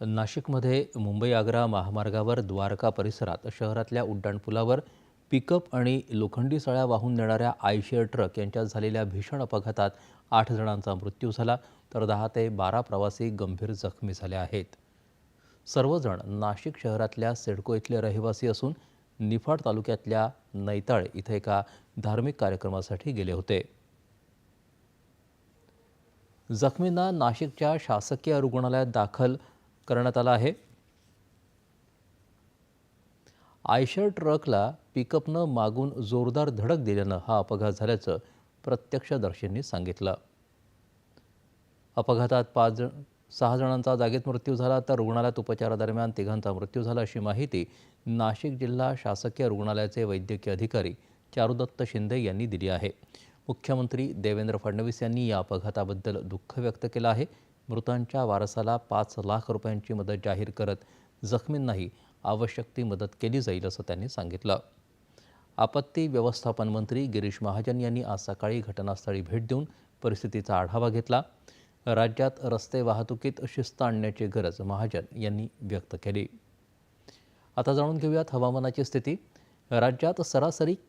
नाशिकमध्ये मुंबई आग्रा महामार्गावर द्वारका परिसरात शहरातल्या उड्डाणपुलावर पिकअप आणि लोखंडी सळ्या वाहून नेणाऱ्या आयशेअर ट्रक यांच्यात झालेल्या भीषण अपघातात आठ जणांचा मृत्यू झाला तर दहा ते बारा प्रवासी गंभीर जखमी झाले आहेत. सर्वजण नाशिक शहरातल्या सिडको इथले रहिवासी असून निफाड तालुक्यातल्या नैताळ इथं एका धार्मिक कार्यक्रमासाठी गेले होते. जखमींना नाशिकच्या शासकीय रुग्णालयात दाखल करण्यात आला आहे. आयशर ट्रकला पिकअपनं मागून जोरदार धडक दिल्यानं हा अपघात झाल्याचं प्रत्यक्षदर्शींनी सांगितलं. अपघातात पाच जण सहा जणांचा जागेत मृत्यू झाला तर रुग्णालयात उपचारादरम्यान तिघांचा मृत्यू झाला अशी माहिती नाशिक जिल्हा शासकीय रुग्णालयाचे वैद्यकीय अधिकारी चारुदत्त शिंदे यांनी दिली आहे. मुख्यमंत्री देवेंद्र फडणवीस यांनी या अपघाताबद्दल दुःख व्यक्त केलं आहे. मृतांच्या वारसाला पाच लाख रुपयांची मदत जाहीर करत जखमींनाही आवश्यक ती मदत केली जाईल असं त्यांनी सांगितलं. आपत्ती व्यवस्थापन मंत्री गिरीश महाजन यांनी आज सकाळी घटनास्थळी भेट देऊन परिस्थितीचा आढावा घेतला. राज्यात रस्ते वाहतुकीत शिस्त आणण्याची गरज महाजन यांनी व्यक्त केली. आता जाणून घेऊयात हवामानाची स्थिती. राज्यात सरासरी